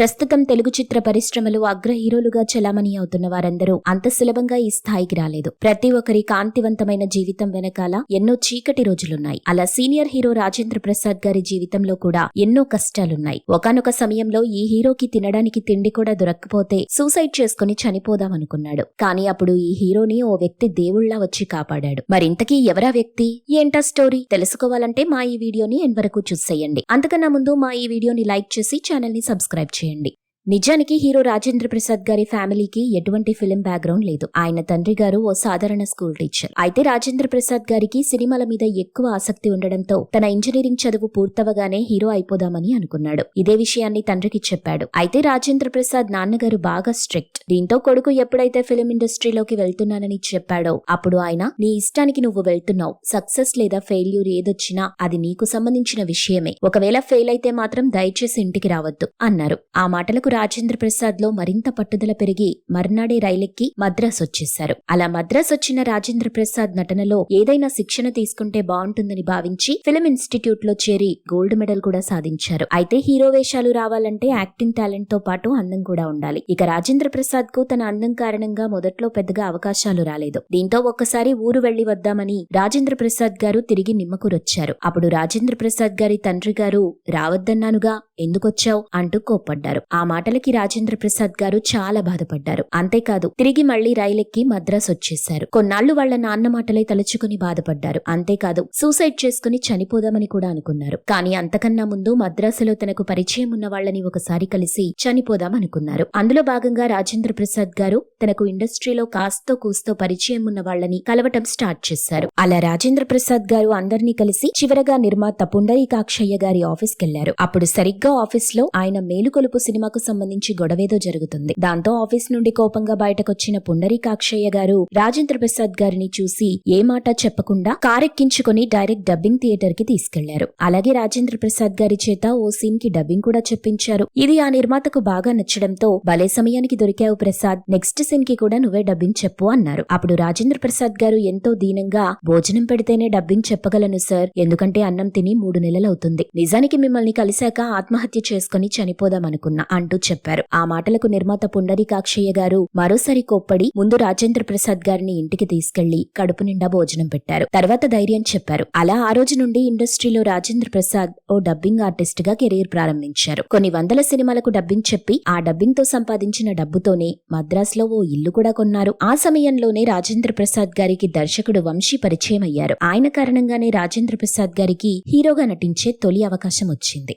ప్రస్తుతం తెలుగు చిత్ర పరిశ్రమలో అగ్ర హీరోలుగా చలామణి అవుతున్న వారందరూ అంత సులభంగా ఈ స్థాయికి రాలేదు. ప్రతి ఒక్కరి కాంతివంతమైన జీవితం వెనకాల ఎన్నో చీకటి రోజులున్నాయి. అలా సీనియర్ హీరో రాజేంద్ర ప్రసాద్ గారి జీవితంలో కూడా ఎన్నో కష్టాలున్నాయి. ఒకనొక సమయంలో ఈ హీరోకి తినడానికి తిండి కూడా దొరక్కపోతే సూసైడ్ చేసుకుని చనిపోదామనుకున్నాడు కానీ అప్పుడు ఈ హీరోని ఓ వ్యక్తి దేవుళ్ళా వచ్చి కాపాడాడు. మరింతకీ ఎవరా వ్యక్తి? ఏంటా స్టోరీ? తెలుసుకోవాలంటే మా ఈ వీడియోని ఎన్ వరకు చూసేయండి. అంతకన్నా ముందు మా ఈ వీడియోని లైక్ చేసి ఛానల్ని సబ్స్క్రైబ్ చేయండి. చేయండి. నిజానికి హీరో రాజేంద్ర ప్రసాద్ గారి ఫ్యామిలీకి ఎటువంటి ఫిలిం బ్యాక్గ్రౌండ్ లేదు. ఆయన తండ్రి గారు ఓ సాధారణ స్కూల్ టీచర్. అయితే రాజేంద్ర ప్రసాద్ గారికి సినిమాల మీద ఎక్కువ ఆసక్తి ఉండడంతో తన ఇంజనీరింగ్ చదువు పూర్తవగానే హీరో అయిపోదామని అనుకున్నాడు. ఇదే విషయాన్ని తండ్రికి చెప్పాడు. అయితే రాజేంద్ర ప్రసాద్ నాన్నగారు బాగా స్ట్రిక్ట్. దీంతో కొడుకు ఎప్పుడైతే ఫిలిం ఇండస్ట్రీలోకి వెళ్తున్నానని చెప్పాడో అప్పుడు ఆయన నీ ఇష్టానికి నువ్వు వెళ్తున్నావు. సక్సెస్ లేదా ఫెయిల్యూర్ ఏదొచ్చినా అది నీకు సంబంధించిన విషయమే. ఒకవేళ ఫెయిల్ అయితే మాత్రం దయచేసి ఇంటికి రావద్దు అన్నారు. ఆ మాటలకు రాజేంద్ర ప్రసాద్లో మరింత పట్టుదల పెరిగి మర్నాడే రైలెక్కి మద్రాస్ వచ్చేశారు. అలా మద్రాస్ వచ్చిన రాజేంద్ర ప్రసాద్ నటనలో ఏదైనా శిక్షణ తీసుకుంటే బాగుంటుందని భావించి ఫిలిం ఇన్స్టిట్యూట్లో చేరి గోల్డ్ మెడల్ కూడా సాధించారు. అయితే హీరో వేషాలు రావాలంటే యాక్టింగ్ టాలెంట్తో పాటు అందం కూడా ఉండాలి. ఇక రాజేంద్ర ప్రసాద్కు తన అందం కారణంగా మొదట్లో పెద్దగా అవకాశాలు రాలేదు. దీంతో ఒక్కసారి ఊరు వెళ్ళి వద్దామని రాజేంద్ర ప్రసాద్ గారు తిరిగి నిమ్మకూరొచ్చారు. అప్పుడు రాజేంద్ర ప్రసాద్ గారి తండ్రి గారు రావద్దన్నానుగా ఎందుకొచ్చావు? అంటూ కోప్పడ్డారు. ఆ మాట మాటలకి రాజేంద్ర ప్రసాద్ గారు చాలా బాధపడ్డారు. అంతేకాదు తిరిగి మళ్ళీ రైలెక్కి మద్రాస్ వచ్చేశారు. కొన్నాళ్ళు వాళ్ళ నాన్న మాటలే తలుచుకుని బాధపడ్డారు. అంతేకాదు సూసైడ్ చేసుకుని చనిపోదామని కూడా అనుకున్నారు. కానీ అంతకన్నా ముందు మద్రాసులో తనకు పరిచయం ఉన్న వాళ్ళని ఒకసారి కలిసి చనిపోదాం అనుకున్నారు. అందులో భాగంగా రాజేంద్ర ప్రసాద్ గారు తనకు ఇండస్ట్రీలో కాస్తో కూస్తో పరిచయం ఉన్న వాళ్ళని కలవటం స్టార్ట్ చేశారు. అలా రాజేంద్ర ప్రసాద్ గారు అందరినీ కలిసి చివరగా నిర్మాత పుండరీకాక్షయ్య గారి ఆఫీస్ కెళ్ళారు అప్పుడు సరిగ్గా ఆఫీస్లో ఆయన మేలుకొలుపు సినిమాకు సంబంధించి గొడవేదో జరుగుతుంది. దాంతో ఆఫీస్ నుండి కోపంగా బయటకొచ్చిన పుండరీకాక్షయ్య గారు రాజేంద్ర ప్రసాద్ గారిని చూసి ఏ మాట చెప్పకుండా కారెక్కించుకుని డైరెక్ట్ డబ్బింగ్ థియేటర్కి తీసుకెళ్ళారు. అలాగే రాజేంద్ర ప్రసాద్ గారి చేత ఓ సీన్కి డబ్బింగ్ కూడా చెప్పించారు. ఇది ఆ నిర్మాతకు బాగా నచ్చడంతో భలే సమయానికి దొరికావు ప్రసాద్ నెక్స్ట్ సీన్కి కూడా నువ్వే డబ్బింగ్ చెప్పు అన్నారు. అప్పుడు రాజేంద్ర ప్రసాద్ గారు ఎంతో దీనంగా భోజనం పెడితేనే డబ్బింగ్ చెప్పగలను సార్ ఎందుకంటే అన్నం తిని మూడు నెలలవుతుంది. నిజానికి మిమ్మల్ని కలిశాక ఆత్మహత్య చేసుకుని చనిపోదామనుకున్నా అంటూ చెప్పారు. ఆ మాటలకు నిర్మాత పుండరీకాక్షయ్య గారు మరోసారి కోప్పడి ముందు రాజేంద్ర ప్రసాద్ గారిని ఇంటికి తీసుకెళ్ళి కడుపు నిండా భోజనం పెట్టారు. తర్వాత ధైర్యం చెప్పారు. అలా ఆ రోజు నుండి ఇండస్ట్రీలో రాజేంద్ర ప్రసాద్ ఓ డబ్బింగ్ ఆర్టిస్ట్గా కెరీర్ ప్రారంభించారు. కొన్ని వందల సినిమాలకు డబ్బింగ్ చెప్పి ఆ డబ్బింగ్తో సంపాదించిన డబ్బుతోనే మద్రాసులో ఓ ఇల్లు కూడా కొన్నారు. ఆ సమయంలోనే రాజేంద్ర ప్రసాద్ గారికి దర్శకుడు వంశీ పరిచయం అయ్యారు ఆయన కారణంగానే రాజేంద్ర ప్రసాద్ గారికి హీరోగా నటించే తొలి అవకాశం వచ్చింది.